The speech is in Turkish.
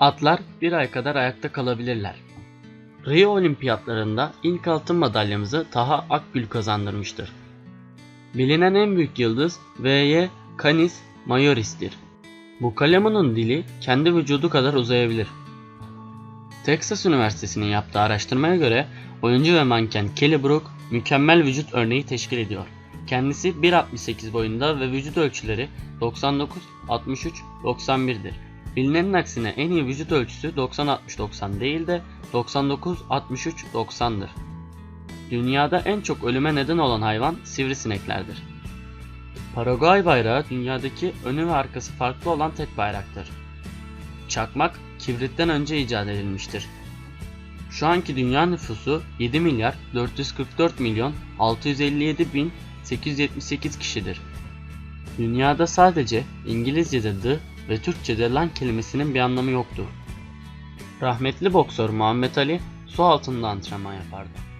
Atlar bir ay kadar ayakta kalabilirler. Rio Olimpiyatlarında ilk altın madalyamızı Taha Akgül kazandırmıştır. Bilinen en büyük yıldız V.Y. Canis Majoris'tir. Bu kalemunun dili kendi vücudu kadar uzayabilir. Texas Üniversitesi'nin yaptığı araştırmaya göre oyuncu ve manken Kelly Brook mükemmel vücut örneği teşkil ediyor. Kendisi 1.68 boyunda ve vücut ölçüleri 99, 63, 91'dir. Bilinenin aksine en iyi vücut ölçüsü 90-60-90 değil de 99-63-90'dır. Dünyada en çok ölüme neden olan hayvan sivrisineklerdir. Paraguay bayrağı dünyadaki önü ve arkası farklı olan tek bayraktır. Çakmak kibritten önce icat edilmiştir. Şu anki dünya nüfusu 7 milyar 444 milyon 657 bin 878 kişidir. Dünyada sadece İngilizce'de the ve Türkçe'de lan kelimesinin bir anlamı yoktur. Rahmetli boksör Muhammed Ali su altında antrenman yapardı.